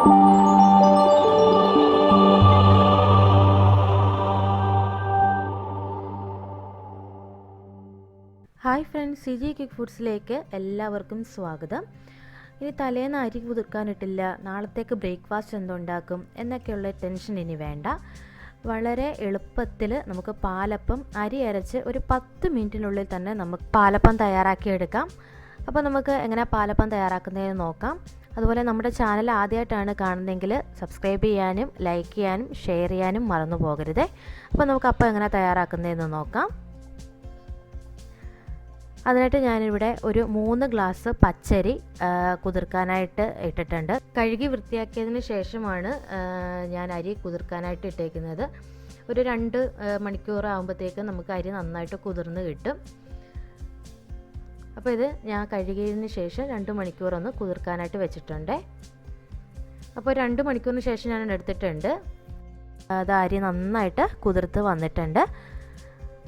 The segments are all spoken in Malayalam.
Hi friends C G kick ഫുഡ്സിലേക്ക് എല്ലാവർക്കും സ്വാഗതം. ഇനി തലേന്ന് അരി കുതിർക്കാനിട്ടില്ല നാളത്തേക്ക് ബ്രേക്ക്ഫാസ്റ്റ് എന്തുണ്ടാക്കും എന്നൊക്കെയുള്ള ടെൻഷൻ ഇനി വേണ്ട. വളരെ എളുപ്പത്തിൽ നമുക്ക് പാലപ്പം അരി അരച്ച് ഒരു പത്ത് മിനിറ്റിനുള്ളിൽ തന്നെ നമുക്ക് പാലപ്പം തയ്യാറാക്കിയെടുക്കാം. അപ്പോൾ നമുക്ക് എങ്ങനെ പാലപ്പം തയ്യാറാക്കുന്നതെന്ന് നോക്കാം. അതുപോലെ നമ്മുടെ ചാനൽ ആദ്യമായിട്ടാണ് കാണുന്നതെങ്കിൽ സബ്സ്ക്രൈബ് ചെയ്യാനും ലൈക്ക് ചെയ്യാനും ഷെയർ ചെയ്യാനും മറന്നു പോകരുതേ. അപ്പോൾ നമുക്ക് അപ്പം എങ്ങനെ തയ്യാറാക്കുന്നതെന്ന് നോക്കാം. അതിനായിട്ട് ഞാനിവിടെ ഒരു മൂന്ന് ഗ്ലാസ് പച്ചരി കുതിർക്കാനായിട്ട് ഇട്ടിട്ടുണ്ട്. കഴുകി വൃത്തിയാക്കിയതിന് ശേഷമാണ് ഞാൻ അരി കുതിർക്കാനായിട്ട് ഇട്ടേക്കുന്നത്. ഒരു രണ്ട് മണിക്കൂർ ആകുമ്പോഴത്തേക്ക് നമുക്ക് അരി നന്നായിട്ട് കുതിർന്ന് കിട്ടും. അപ്പോൾ ഇത് ഞാൻ കഴുകിയതിന് ശേഷം രണ്ട് മണിക്കൂർ ഒന്ന് കുതിർക്കാനായിട്ട് വെച്ചിട്ടുണ്ട്. അപ്പോൾ രണ്ട് മണിക്കൂറിന് ശേഷം ഞാൻ എടുത്തിട്ടുണ്ട്. അത് അരി നന്നായിട്ട് കുതിർത്ത് വന്നിട്ടുണ്ട്.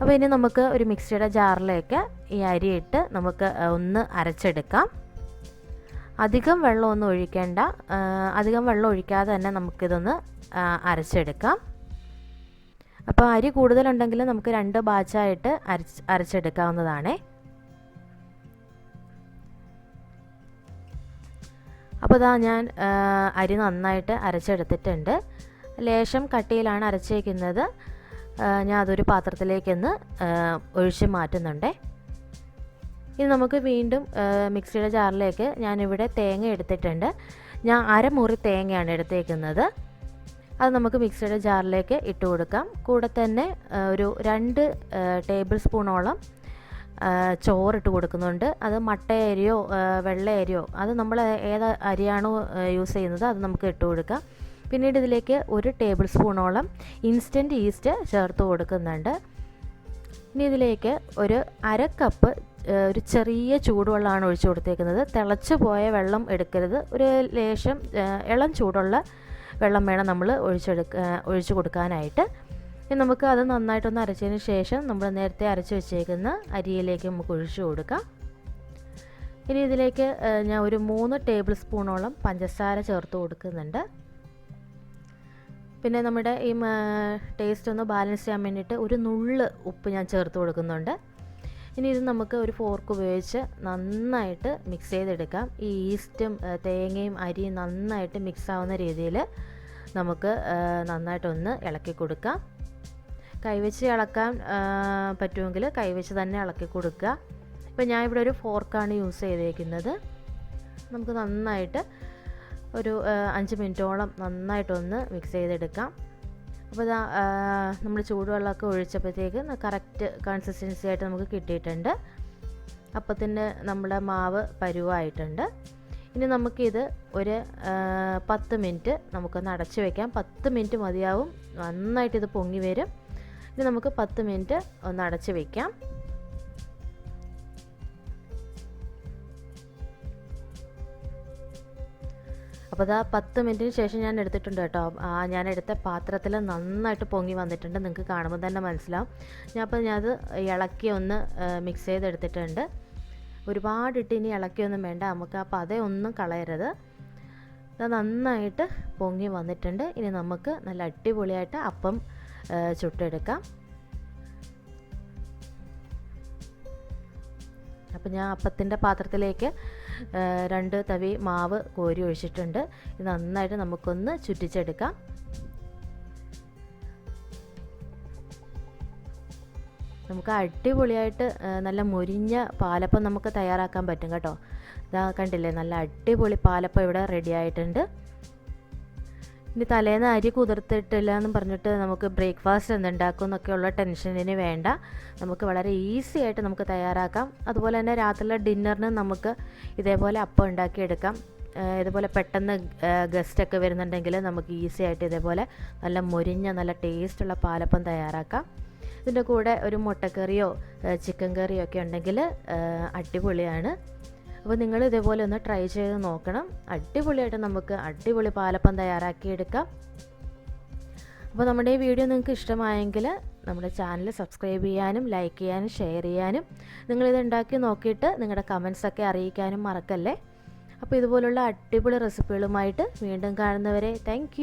അപ്പോൾ ഇനി നമുക്ക് ഒരു മിക്സിയുടെ ജാറിലേക്ക് ഈ അരി ഇട്ട് നമുക്ക് ഒന്ന് അരച്ചെടുക്കാം. അധികം വെള്ളമൊന്നും ഒഴിക്കേണ്ട അധികം വെള്ളം ഒഴിക്കാതെ തന്നെ നമുക്കിതൊന്ന് അരച്ചെടുക്കാം. അപ്പോൾ അരി കൂടുതലുണ്ടെങ്കിൽ നമുക്ക് രണ്ട് ബാച്ചായിട്ട് അരച്ച് അരച്ചെടുക്കാവുന്നതാണേ. അപ്പോൾ ഇതാ ഞാൻ അരി നന്നായിട്ട് അരച്ചെടുത്തിട്ടുണ്ട്. ലേശം കട്ടിയിലാണ് അരച്ചേക്കുന്നത്. ഞാൻ അതൊരു പാത്രത്തിലേക്കൊന്ന് ഒഴിച്ച് മാറ്റുന്നുണ്ട്. ഇനി നമുക്ക് വീണ്ടും മിക്സിയുടെ ജാറിലേക്ക് ഞാനിവിടെ തേങ്ങ എടുത്തിട്ടുണ്ട്. ഞാൻ അരമുറി തേങ്ങയാണ് എടുത്തേക്കുന്നത്. അത് നമുക്ക് മിക്സിയുടെ ജാറിലേക്ക് ഇട്ട് കൊടുക്കാം. കൂടെ തന്നെ ഒരു രണ്ട് ടേബിൾ സ്പൂണോളം ചോറിട്ട് കൊടുക്കുന്നുണ്ട്. അത് മട്ട അരിയോ വെള്ള അരിയോ അത് നമ്മൾ ഏത് അരിയാണോ യൂസ് ചെയ്യുന്നത് അത് നമുക്ക് ഇട്ട് കൊടുക്കാം. പിന്നീട് ഇതിലേക്ക് ഒരു ടേബിൾ സ്പൂണോളം ഇൻസ്റ്റന്റ് ഈസ്റ്റ് ചേർത്ത് കൊടുക്കുന്നുണ്ട്. ഇനി ഇതിലേക്ക് ഒരു അര കപ്പ് ഒരു ചെറിയ ചൂടുവെള്ളമാണ് ഒഴിച്ചു കൊടുത്തേക്കുന്നത്. തിളച്ചു പോയ വെള്ളം എടുക്കരുത്. ഒരു ലേശം ഇളം ചൂടുള്ള വെള്ളം വേണം നമ്മൾ ഒഴിച്ചെടുക്ക ഒഴിച്ചു കൊടുക്കാനായിട്ട്. ഇനി നമുക്ക് അത് നന്നായിട്ടൊന്ന് അരച്ചതിന് ശേഷം നമ്മൾ നേരത്തെ അരച്ച് വെച്ചേക്കുന്ന അരിയിലേക്ക് നമുക്ക് ഒഴിച്ചു കൊടുക്കാം. ഇനി ഇതിലേക്ക് ഞാൻ ഒരു മൂന്ന് ടേബിൾ സ്പൂണോളം പഞ്ചസാര ചേർത്ത് കൊടുക്കുന്നുണ്ട്. പിന്നെ നമ്മുടെ ഈ ടേസ്റ്റ് ഒന്ന് ബാലൻസ് ചെയ്യാൻ വേണ്ടിയിട്ട് ഒരു നുള്ള് ഉപ്പ് ഞാൻ ചേർത്ത് കൊടുക്കുന്നുണ്ട്. ഇനി ഇത് നമുക്ക് ഒരു ഫോർക്ക് ഉപയോഗിച്ച് നന്നായിട്ട് മിക്സ് ചെയ്തെടുക്കാം. ഈ ഈസ്റ്റും തേങ്ങയും അരിയും നന്നായിട്ട് മിക്സ് ആവുന്ന രീതിയിൽ നമുക്ക് നന്നായിട്ടൊന്ന് ഇളക്കി കൊടുക്കാം. കൈവച്ച് ഇളക്കാൻ പറ്റുമെങ്കിൽ കൈവച്ച് തന്നെ ഇളക്കി കൊടുക്കുക. ഇപ്പോൾ ഞാൻ ഇവിടെ ഒരു ഫോർക്കാണ് യൂസ് ചെയ്തേക്കുന്നത്. നമുക്ക് നന്നായിട്ട് ഒരു അഞ്ച് മിനിറ്റോളം നന്നായിട്ടൊന്ന് മിക്സ് ചെയ്തെടുക്കാം. അപ്പോൾ ഇതാ നമ്മൾ ചൂടുവെള്ളമൊക്കെ ഒഴിച്ചപ്പോഴത്തേക്ക് കറക്റ്റ് കൺസിസ്റ്റൻസി ആയിട്ട് നമുക്ക് കിട്ടിയിട്ടുണ്ട്. അപ്പത്തിന്റെ നമ്മുടെ മാവ് പരുവായിട്ടുണ്ട്. ഇനി നമുക്കിത് ഒരു പത്ത് മിനിറ്റ് നമുക്കൊന്ന് അടച്ചു വയ്ക്കാം പത്ത് മിനിറ്റ് മതിയാവും. നന്നായിട്ട് ഇത് പൊങ്ങി വരും. ഇനി നമുക്ക് പത്ത് മിനിറ്റ് ഒന്ന് അടച്ചു വയ്ക്കാം അപ്പോൾ അതാ പത്ത് മിനിറ്റിന് ശേഷം ഞാൻ എടുത്തിട്ടുണ്ട് കേട്ടോ. ഞാൻ എടുത്ത പാത്രത്തിൽ നന്നായിട്ട് പൊങ്ങി വന്നിട്ടുണ്ട്. നിങ്ങൾക്ക് കാണുമ്പോൾ തന്നെ മനസ്സിലാവും. ഞാൻ അപ്പോൾ ഞാനത് ഇളക്കി ഒന്ന് മിക്സ് ചെയ്തെടുത്തിട്ടുണ്ട്. ഒരുപാട് ഇട്ട് ഇനി ഇളക്കിയൊന്നും വേണ്ട. നമുക്ക് അപ്പോൾ അതേ ഒന്നും കളയരുത്. അത് നന്നായിട്ട് പൊങ്ങി വന്നിട്ടുണ്ട്. ഇനി നമുക്ക് നല്ല അടിപൊളിയായിട്ട് അപ്പം ചുട്ടെടുക്കാം. അപ്പം ഞാൻ അപ്പത്തിന്റെ പാത്രത്തിലേക്ക് രണ്ട് തവി മാവ് കോരി ഒഴിച്ചിട്ടുണ്ട്. ഇത് നന്നായിട്ട് നമുക്കൊന്ന് ചുറ്റിച്ചെടുക്കാം. നമുക്ക് അടിപൊളിയായിട്ട് നല്ല മുരിഞ്ഞ പാലപ്പം നമുക്ക് തയ്യാറാക്കാൻ പറ്റും കേട്ടോ. ഇതാ കണ്ടില്ലേ നല്ല അടിപൊളി പാലപ്പം ഇവിടെ റെഡി ആയിട്ടുണ്ട്. ഇനി തലേന്ന് അരി കുതിർത്തിട്ടില്ല എന്ന് പറഞ്ഞിട്ട് നമുക്ക് ബ്രേക്ക്ഫാസ്റ്റ് എന്തുണ്ടാക്കും എന്നൊക്കെയുള്ള ടെൻഷനിന് വേണ്ട. നമുക്ക് വളരെ ഈസി ആയിട്ട് നമുക്ക് തയ്യാറാക്കാം. അതുപോലെ തന്നെ രാത്രിയിലെ ഡിന്നറിന് നമുക്ക് ഇതേപോലെ അപ്പം ഉണ്ടാക്കിയെടുക്കാം. ഇതുപോലെ പെട്ടെന്ന് ഗസ്റ്റൊക്കെ വരുന്നുണ്ടെങ്കിൽ നമുക്ക് ഈസി ആയിട്ട് ഇതേപോലെ നല്ല മുരിഞ്ഞ നല്ല ടേസ്റ്റുള്ള പാലപ്പം തയ്യാറാക്കാം. ഇതിന്റെ കൂടെ ഒരു മുട്ടക്കറിയോ ചിക്കൻ കറിയോ ഒക്കെ ഉണ്ടെങ്കിൽ അടിപൊളിയാണ്. അപ്പോൾ നിങ്ങൾ ഇതേപോലെ ഒന്ന് ട്രൈ ചെയ്ത് നോക്കണം. അടിപൊളിയായിട്ട് നമുക്ക് അടിപൊളി പാലപ്പം തയ്യാറാക്കിയെടുക്കാം അപ്പോൾ നമ്മുടെ ഈ വീഡിയോ നിങ്ങൾക്ക് ഇഷ്ടമായെങ്കിൽ നമ്മുടെ ചാനൽ സബ്സ്ക്രൈബ് ചെയ്യാനും ലൈക്ക് ചെയ്യാനും ഷെയർ ചെയ്യാനും നിങ്ങളിത് ഉണ്ടാക്കി നോക്കിയിട്ട് നിങ്ങളുടെ കമൻസൊക്കെ അറിയിക്കാനും മറക്കല്ലേ? അപ്പോൾ ഇതുപോലുള്ള അടിപൊളി റെസിപ്പികളുമായിട്ട് വീണ്ടും കാണുന്നവരെ താങ്ക്